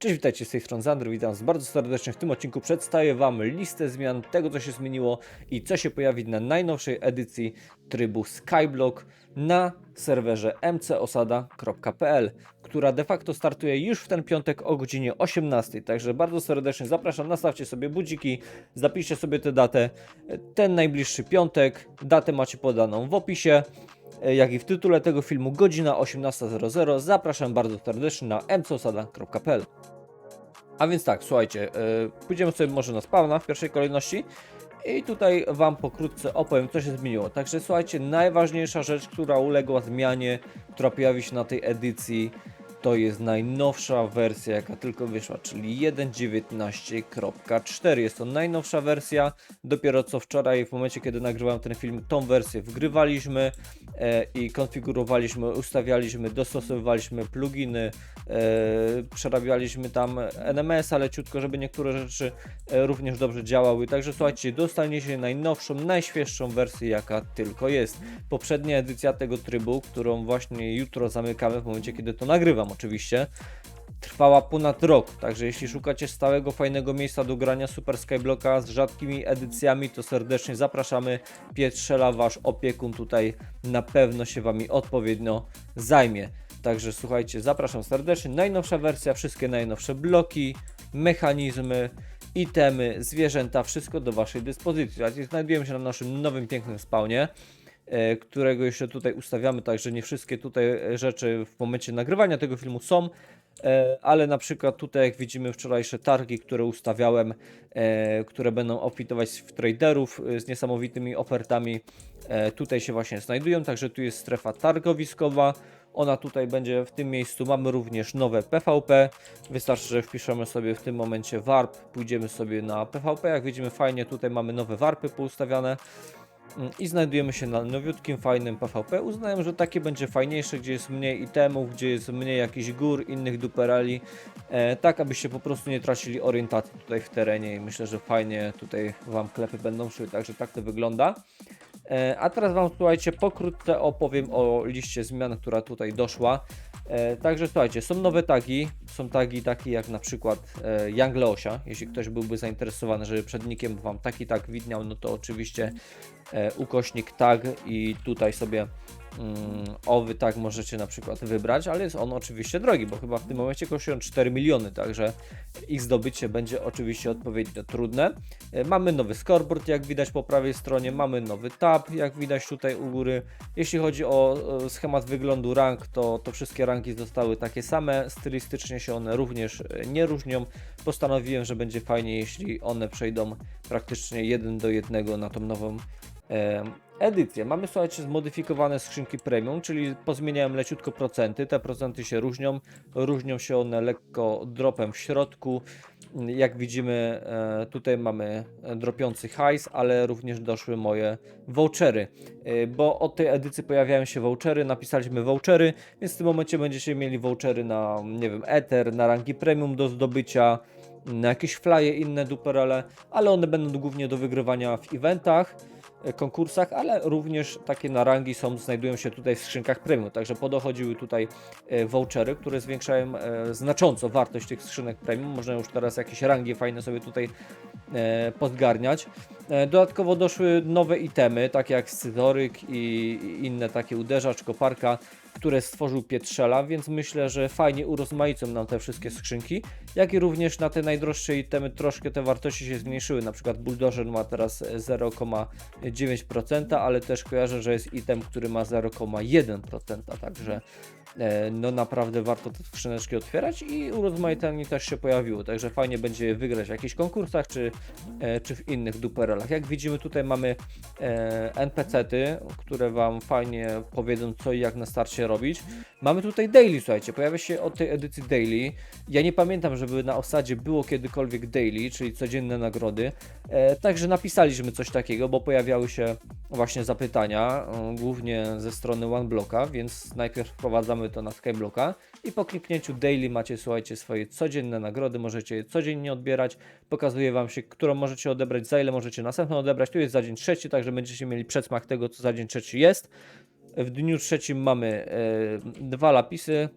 Cześć, witajcie z tej strony Zandry, witam was bardzo serdecznie. W tym odcinku przedstawię wam listę zmian tego, co się zmieniło i co się pojawi na najnowszej edycji trybu Skyblock na serwerze mcosada.pl, która de facto startuje już w ten piątek o godzinie 18. Także bardzo serdecznie zapraszam, nastawcie sobie budziki, zapiszcie sobie tę datę. Ten najbliższy piątek, datę macie podaną w opisie jak i w tytule tego filmu, godzina 18.00. Zapraszam bardzo serdecznie na mcosada.pl. A więc tak, słuchajcie, yy, pójdziemy sobie może na spawna w pierwszej kolejności i tutaj Wam pokrótce opowiem, co się zmieniło. Także słuchajcie, najważniejsza rzecz, która uległa zmianie, która pojawi się na tej edycji, to jest najnowsza wersja, jaka tylko wyszła, czyli 1.19.4. Jest to najnowsza wersja. Dopiero co wczoraj, w momencie kiedy nagrywałem ten film, tą wersję wgrywaliśmy e, i konfigurowaliśmy, ustawialiśmy, dostosowywaliśmy pluginy, e, przerabialiśmy tam NMS-a leciutko, żeby niektóre rzeczy e, również dobrze działały. Także słuchajcie, dostaniecie najnowszą, najświeższą wersję, jaka tylko jest. Poprzednia edycja tego trybu, którą właśnie jutro zamykamy w momencie, kiedy to nagrywam oczywiście, trwała ponad rok, także jeśli szukacie stałego, fajnego miejsca do grania Super Skyblocka z rzadkimi edycjami, to serdecznie zapraszamy. Pietrzela, wasz opiekun tutaj na pewno się wami odpowiednio zajmie. Także słuchajcie, zapraszam serdecznie. Najnowsza wersja, wszystkie najnowsze bloki, mechanizmy, itemy, zwierzęta, wszystko do waszej dyspozycji. Znajdujemy się na naszym nowym, pięknym spawnie którego jeszcze tutaj ustawiamy, także nie wszystkie tutaj e, rzeczy w momencie nagrywania tego filmu są, e, ale na przykład tutaj jak widzimy wczorajsze targi, które ustawiałem, e, które będą obfitować w traderów e, z niesamowitymi ofertami, e, tutaj się właśnie znajdują, także tu jest strefa targowiskowa, ona tutaj będzie w tym miejscu, mamy również nowe PvP, wystarczy, że wpiszemy sobie w tym momencie warp, pójdziemy sobie na PvP, jak widzimy fajnie tutaj mamy nowe warpy poustawiane, i znajdujemy się na nowiutkim, fajnym PvP. Uznałem, że takie będzie fajniejsze, gdzie jest mniej itemów, gdzie jest mniej jakichś gór, innych duperali, e, tak abyście po prostu nie tracili orientacji tutaj w terenie i myślę, że fajnie tutaj Wam klepy będą szły, także tak to wygląda. E, a teraz Wam słuchajcie, pokrótce opowiem o liście zmian, która tutaj doszła. E, także słuchajcie, są nowe tagi, są tagi takie jak na przykład e, Young Leosia, jeśli ktoś byłby zainteresowany, żeby przed nickiem Wam taki tag widniał, no to oczywiście e, ukośnik tag i tutaj sobie owy tag możecie na przykład wybrać, ale jest on oczywiście drogi, bo chyba w tym momencie kosztują 4 miliony, także ich zdobycie będzie oczywiście odpowiednio trudne. E, Mamy nowy scoreboard, jak widać po prawej stronie, mamy nowy tab, jak widać tutaj u góry. Jeśli chodzi o schemat wyglądu rank, to, to wszystkie ranki zostały takie same, stylistycznie się one również e, nie różnią. Postanowiłem, że będzie fajnie, jeśli one przejdą praktycznie jeden do jednego na tą nową edycję. Mamy, słuchajcie, zmodyfikowane skrzynki premium, czyli pozmieniałem leciutko procenty. Te procenty się różnią. Różnią się one lekko dropem w środku. Jak widzimy, e, tutaj mamy dropiący hajs, ale również doszły moje vouchery, E, bo od tej edycji pojawiają się vouchery, napisaliśmy vouchery, więc w tym momencie będziecie mieli vouchery na, nie wiem, Ether, na rangi premium do zdobycia, na jakieś flye, inne duperele, ale one będą głównie do wygrywania w eventach konkursach, ale również takie na rangi są, znajdują się tutaj w skrzynkach premium, także podochodziły tutaj e, vouchery, które zwiększają e, znacząco wartość tych skrzynek premium, można już teraz jakieś rangi fajne sobie tutaj e, podgarniać. E, dodatkowo doszły nowe itemy, takie jak scyzoryk i inne takie uderzacz, koparka, które stworzył Pietrzela, więc myślę, że fajnie urozmaicą nam te wszystkie skrzynki, jak i również na te najdroższe itemy troszkę te wartości się zmniejszyły, na przykład Bulldozer ma teraz 0,9%, ale też kojarzę, że jest item, który ma 0,1%, także no naprawdę warto te skrzyneczki otwierać i urozmaicenie też się pojawiło, także fajnie będzie je wygrać w jakichś konkursach czy, e, czy w innych duperelach. Jak widzimy tutaj mamy e, NPC-ty, które Wam fajnie powiedzą co i jak na starcie robić. Mamy tutaj daily, słuchajcie, pojawia się od tej edycji daily. Ja nie pamiętam, żeby na osadzie było kiedykolwiek daily, czyli codzienne nagrody. E, także napisaliśmy coś takiego, bo pojawiały się właśnie zapytania, e, głównie ze strony OneBlocka, więc najpierw wprowadzamy to na Skyblocka i po kliknięciu daily macie, słuchajcie, swoje codzienne nagrody, możecie je codziennie odbierać. Pokazuje Wam się, którą możecie odebrać, za ile możecie następną odebrać. Tu jest za dzień trzeci, także będziecie mieli przedsmak tego, co za dzień trzeci jest. W dniu trzecim mamy e, dwa lapisy,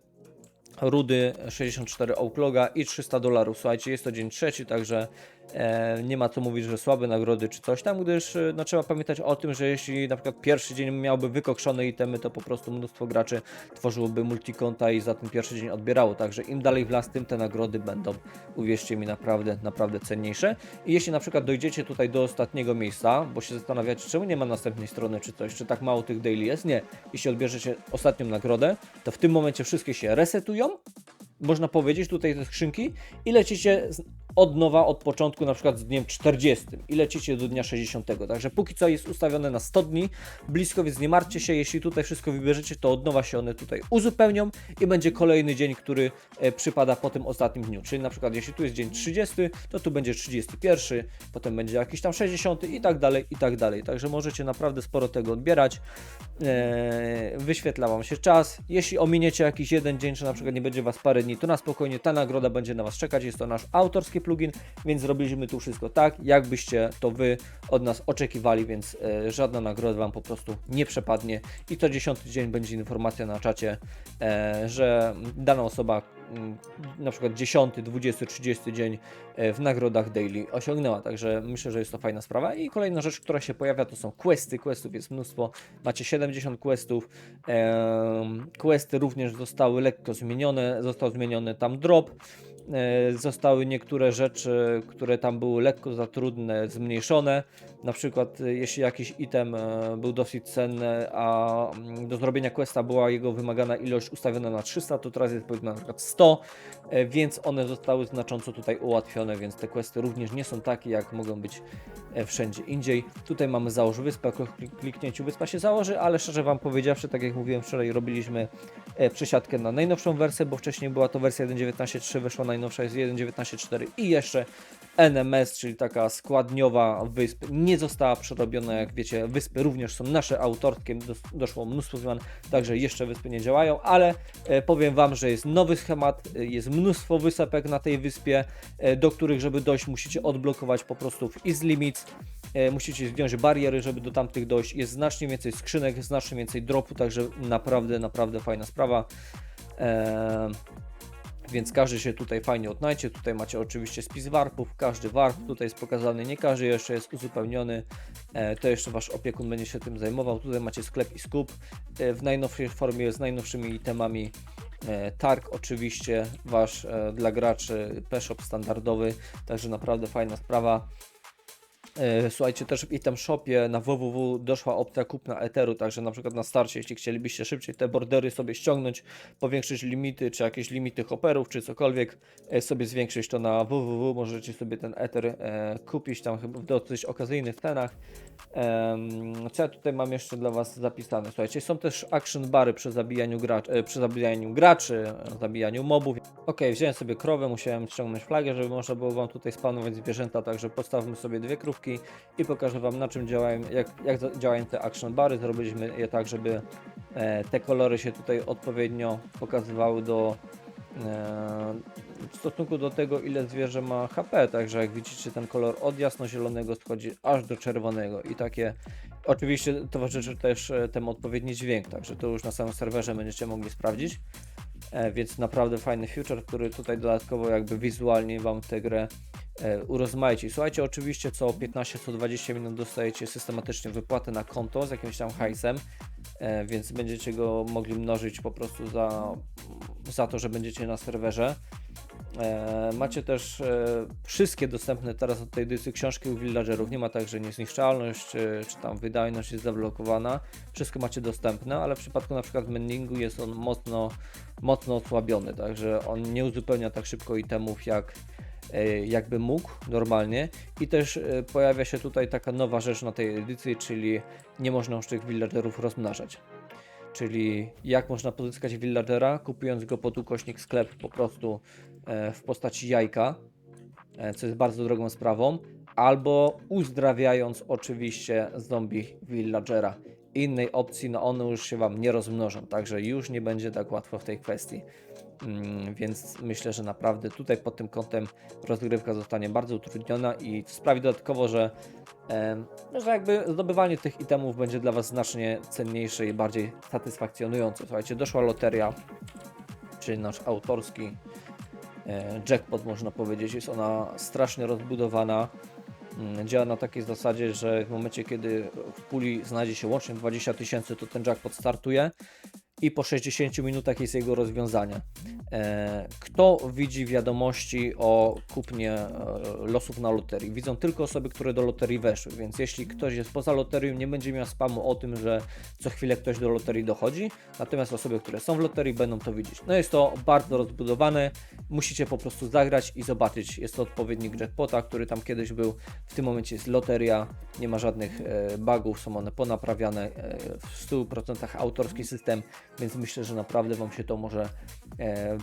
rudy 64 Outloga i 300 dolarów. Słuchajcie, jest to dzień trzeci, także nie ma co mówić, że słabe nagrody czy coś tam, gdyż e, no, trzeba pamiętać o tym, że jeśli na przykład pierwszy dzień miałby wykokszone itemy, to po prostu mnóstwo graczy tworzyłoby multikonta i za ten pierwszy dzień odbierało. Także im dalej w las, tym te nagrody będą, uwierzcie mi, naprawdę, naprawdę cenniejsze. I jeśli na przykład dojdziecie tutaj do ostatniego miejsca, bo się zastanawiacie, czemu nie ma następnej strony czy coś, czy tak mało tych daily jest, nie. Jeśli odbierzecie ostatnią nagrodę, to w tym momencie wszystkie się resetują, można powiedzieć, tutaj te skrzynki i lecicie od nowa, od początku, na przykład z dniem 40 i lecicie do dnia 60. Także póki co jest ustawione na 100 dni, blisko, więc nie martwcie się, jeśli tutaj wszystko wybierzecie, to od nowa się one tutaj uzupełnią i będzie kolejny dzień, który e, przypada po tym ostatnim dniu. Czyli na przykład jeśli tu jest dzień 30, to tu będzie 31, potem będzie jakiś tam 60 i tak dalej, i tak dalej. Także możecie naprawdę sporo tego odbierać. E, wyświetla Wam się czas. Jeśli ominiecie jakiś jeden dzień, czy na przykład nie będzie Was parę dni, to na spokojnie ta nagroda będzie na Was czekać. Jest to nasz autorski plugin, więc zrobiliśmy tu wszystko tak, jakbyście to Wy od nas oczekiwali, więc e, żadna nagroda Wam po prostu nie przepadnie. I co dziesiąty dzień będzie informacja na czacie, e, że dana osoba mm, na przykład 10, 20, 30 dzień e, w nagrodach daily osiągnęła. Także myślę, że jest to fajna sprawa. I kolejna rzecz, która się pojawia, to są questy. Questów jest mnóstwo. Macie 70 questów. Questy również zostały lekko zmienione. Został zmieniony tam drop. E, Zostały niektóre rzeczy, które tam były lekko za trudne, zmniejszone. Na przykład, e, jeśli jakiś item e, był dosyć cenny, a mm, do zrobienia questa była jego wymagana ilość ustawiona na 300, to teraz jest powiedzmy na przykład 100, e, więc one zostały znacząco tutaj ułatwione, więc te questy również nie są takie, jak mogą być wszędzie indziej. Tutaj mamy załóż wyspę, po klik- kliknięciu wyspa się założy, ale szczerze Wam powiedziawszy, tak jak mówiłem wczoraj, robiliśmy przesiadkę na najnowszą wersję, bo wcześniej była to wersja 1.19.3, wyszła najnowsza jest 1.19.4 i jeszcze NMS, czyli taka składniowa wysp, nie została przerobiona, jak wiecie, wyspy również są nasze autorskie, dos- doszło mnóstwo zmian, także jeszcze wyspy nie działają, ale e, powiem Wam, że jest nowy schemat, e, jest mnóstwo wysepek na tej wyspie, e, do których, żeby dojść, musicie odblokować po prostu w Easy Limits, musicie zdjąć bariery, żeby do tamtych dojść, jest znacznie więcej skrzynek, znacznie więcej dropu, także naprawdę, naprawdę fajna sprawa. Eee, więc każdy się tutaj fajnie odnajdzie. Tutaj macie oczywiście spis warpów. Każdy warp tutaj jest pokazany, nie każdy jeszcze jest uzupełniony. E, to jeszcze wasz opiekun będzie się tym zajmował. Tutaj macie sklep i skup e, w najnowszej formie z najnowszymi itemami. E, targ oczywiście wasz dla graczy P-Shop standardowy, także naprawdę fajna sprawa. E, Słuchajcie, też w item shopie na www doszła opcja kupna Etheru, także na przykład na starcie, jeśli chcielibyście szybciej te bordery sobie ściągnąć, powiększyć limity, czy jakieś limity hopperów, czy cokolwiek e, sobie zwiększyć, to na www możecie sobie ten Ether e, kupić tam chyba w dosyć okazyjnych cenach. Co ja tutaj mam jeszcze dla Was zapisane? Słuchajcie, są też action bary przy zabijaniu, gracz, e, przy zabijaniu graczy, e, zabijaniu mobów. Ok, wziąłem sobie krowę, musiałem ściągnąć flagę, żeby można było Wam tutaj spanować zwierzęta, także postawmy sobie dwie krówki i pokażę Wam na czym działają, jak, jak działają te action bary. Zrobiliśmy je tak, żeby e, te kolory się tutaj odpowiednio pokazywały do w stosunku do tego, ile zwierzę ma HP, także jak widzicie ten kolor od jasnozielonego schodzi aż do czerwonego i takie oczywiście towarzyszy też e, temu odpowiedni dźwięk, także to już na samym serwerze będziecie mogli sprawdzić. E, więc naprawdę fajny feature, który tutaj dodatkowo jakby wizualnie Wam tę grę e, urozmaici. Słuchajcie, oczywiście co 15, co 20 minut dostajecie systematycznie wypłatę na konto z jakimś tam hajsem, e, więc będziecie go mogli mnożyć po prostu za, za to, że będziecie na serwerze. E, macie też wszystkie dostępne teraz od tej edycji książki u villagerów. Nie ma tak, że niezniszczalność czy, tam wydajność jest zablokowana. Wszystko macie dostępne, ale w przypadku na przykład mendingu jest on mocno, mocno osłabiony, także on nie uzupełnia tak szybko itemów jak jakby mógł normalnie i też e, pojawia się tutaj taka nowa rzecz na tej edycji, czyli nie można już tych villagerów rozmnażać. Czyli jak można pozyskać villagera, kupując go pod ukośnik sklep po prostu e, w postaci jajka, e, co jest bardzo drogą sprawą, albo uzdrawiając oczywiście zombie villagera. Innej opcji, no one już się Wam nie rozmnożą, także już nie będzie tak łatwo w tej kwestii. Mm, więc myślę, że naprawdę tutaj pod tym kątem rozgrywka zostanie bardzo utrudniona i sprawi dodatkowo, że, em, że jakby zdobywanie tych itemów będzie dla Was znacznie cenniejsze i bardziej satysfakcjonujące. Słuchajcie, doszła loteria czyli nasz autorski e, jackpot można powiedzieć. Jest ona strasznie rozbudowana. Mm, Działa na takiej zasadzie, że w momencie kiedy w puli znajdzie się łącznie 20 tysięcy, to ten jackpot startuje i po 60 minutach jest jego rozwiązanie. E, Kto widzi wiadomości o kupnie e, losów na loterii? Widzą tylko osoby, które do loterii weszły, więc jeśli ktoś jest poza loterią, nie będzie miał spamu o tym, że co chwilę ktoś do loterii dochodzi, natomiast osoby, które są w loterii będą to widzieć. No jest to bardzo rozbudowane, musicie po prostu zagrać i zobaczyć. Jest to odpowiednik jackpota, który tam kiedyś był, w tym momencie jest loteria, nie ma żadnych e, bugów, są one ponaprawiane, w 100% autorski system, więc myślę, że naprawdę Wam się to może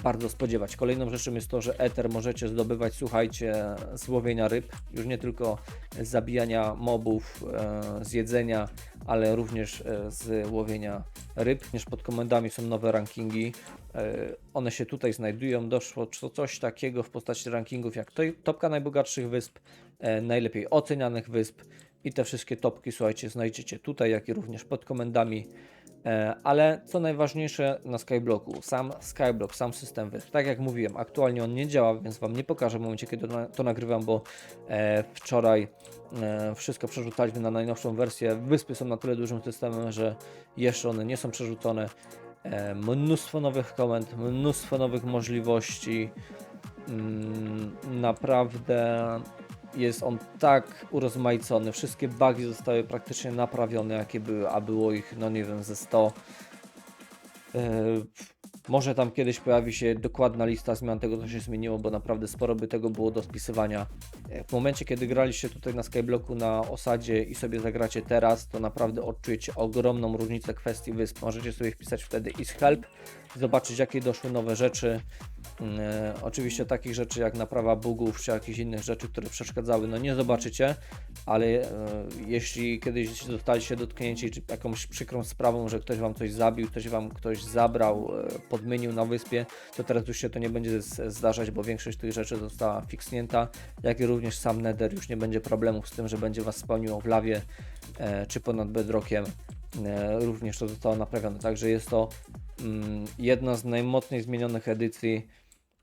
bardzo spodziewać. Kolejną rzeczą jest to, że Ether możecie zdobywać, słuchajcie, z łowienia ryb, już nie tylko z zabijania mobów, e, z jedzenia, ale również e, z łowienia ryb. Również pod komendami są nowe rankingi. E, One się tutaj znajdują. Doszło co- coś takiego w postaci rankingów jak to- topka najbogatszych wysp, e, najlepiej ocenianych wysp i te wszystkie topki, słuchajcie, znajdziecie tutaj, jak i również pod komendami. E, Ale co najważniejsze na Skyblocku, sam Skyblock, sam system wysp. Tak jak mówiłem, aktualnie on nie działa, więc Wam nie pokażę w momencie, kiedy to nagrywam, bo e, wczoraj e, wszystko przerzucaliśmy na najnowszą wersję. Wyspy są na tyle dużym systemem, że jeszcze one nie są przerzucone. Mnóstwo nowych komend, mnóstwo nowych możliwości. Mm, Naprawdę jest on tak urozmaicony. Wszystkie bugi zostały praktycznie naprawione, jakie były, a było ich, no nie wiem, ze 100. E, może tam kiedyś pojawi się dokładna lista zmian tego, co się zmieniło, bo naprawdę sporo by tego było do spisywania. E, W momencie, kiedy graliście tutaj na Skyblocku na osadzie i sobie zagracie teraz, to naprawdę odczujecie ogromną różnicę kwestii wysp. Możecie sobie wpisać wtedy is help, zobaczyć jakie doszły nowe rzeczy. E, oczywiście takich rzeczy jak naprawa bugów czy jakichś innych rzeczy, które przeszkadzały, no nie zobaczycie, ale e, jeśli kiedyś zostaliście dotknięci jakąś przykrą sprawą, że ktoś wam coś zabił, ktoś wam ktoś zabrał, e, podmienił na wyspie, to teraz już się to nie będzie zdarzać, bo większość tych rzeczy została fiksnięta, jak i również sam Nether już nie będzie problemów z tym, że będzie was spełniło w lawie czy ponad bedrockiem. Również to zostało naprawione, także jest to mm, jedna z najmocniej zmienionych edycji.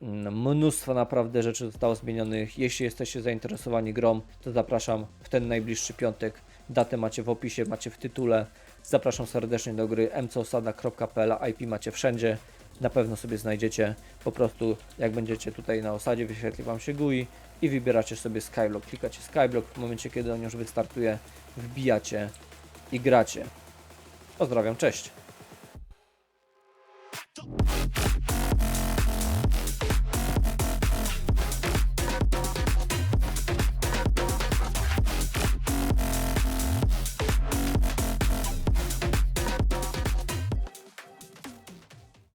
Mnóstwo naprawdę rzeczy zostało zmienionych. Jeśli jesteście zainteresowani grą, to zapraszam w ten najbliższy piątek. Datę macie w opisie, macie w tytule. Zapraszam serdecznie do gry mcosada.pl, IP macie wszędzie. Na pewno sobie znajdziecie. Po prostu jak będziecie tutaj na osadzie, wyświetli Wam się GUI i wybieracie sobie Skyblock. Klikacie Skyblock, w momencie kiedy on już wystartuje, wbijacie i gracie. Pozdrawiam, cześć!